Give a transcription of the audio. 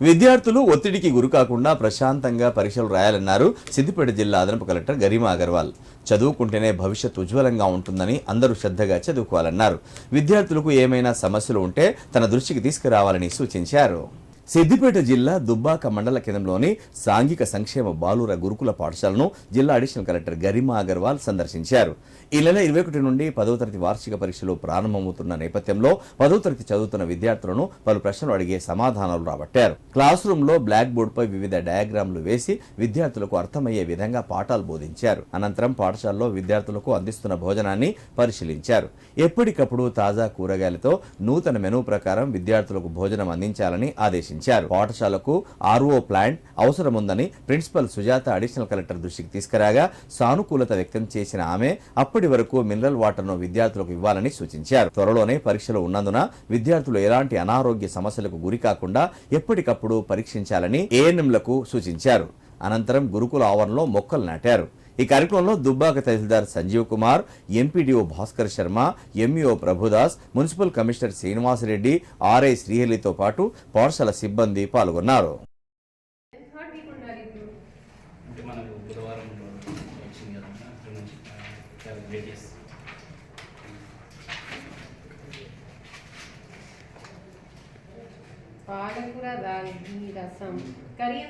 విద్యార్థులు ఒత్తిడికి గురి కాకుండా ప్రశాంతంగా పరీక్షలు రాయాలన్నారు సిద్దిపేట జిల్లా అదనపు కలెక్టర్ గరిమా అగర్వాల్. చదువుకుంటేనే భవిష్యత్ ఉజ్వలంగా ఉంటుందని అందరూ శ్రద్ధగా చదువుకోవాలన్నారు. విద్యార్థులకు ఏమైనా సమస్యలు ఉంటే తన దృష్టికి తీసుకురావాలని సూచించారు. సిద్దిపేట జిల్లా దుబ్బాక మండల కేంద్రంలోని సాంఘిక సంక్షేమ బాలుర గురుకుల పాఠశాలను జిల్లా అడిషనల్ కలెక్టర్ గరిమా అగర్వాల్ సందర్శించారు. ఈ నెల ఇరవై ఒకటి నుండి పదో తరగతి వార్షిక పరీక్షలు ప్రారంభమవుతున్న నేపథ్యంలో పదో తరగతి చదువుతున్న విద్యార్థులను పలు ప్రశ్నలు అడిగే సమాధానాలు రాబట్టారు. క్లాస్ రూమ్లో బ్లాక్ బోర్డుపై వివిధ డయాగ్రామ్లు వేసి విద్యార్థులకు అర్థమయ్యే విధంగా పాఠాలు బోధించారు. అనంతరం పాఠశాలలో విద్యార్థులకు అందిస్తున్న భోజనాన్ని పరిశీలించారు. ఎప్పటికప్పుడు తాజా కూరగాయలతో నూతన మెనూ ప్రకారం విద్యార్థులకు భోజనం అందించాలని ఆదేశించారు. పాఠశాలకు ఆర్ఓ ప్లాంట్ అవసరముందని ప్రిన్సిపల్ సుజాత అడిషనల్ కలెక్టర్ దృష్టికి తీసుకురాగా సానుకూలత వ్యక్తం చేసిన ఆమె అప్పటి వరకు మినరల్ వాటర్ను విద్యార్థులకు ఇవ్వాలని సూచించారు. త్వరలోనే పరీక్షలు ఉన్నందున విద్యార్థులు ఎలాంటి అనారోగ్య సమస్యలకు గురి కాకుండా ఎప్పటికప్పుడు పరీక్షించాలని ఏఎన్ఎంలకు సూచించారు. అనంతరం గురుకుల ఆవరణలో మొక్కలు నాటారు. ఈ కార్యక్రమంలో Dubbaka tahsildar Sanjeev Kumar MPDO Bhaskar Sharma MEO Prabhudas municipal commissioner Srinivasa Reddy RI శ్రీహరితో పాటు పాఠశాల సిబ్బంది పాల్గొన్నారు. పాలకూర రాగి రసం. కర్రీ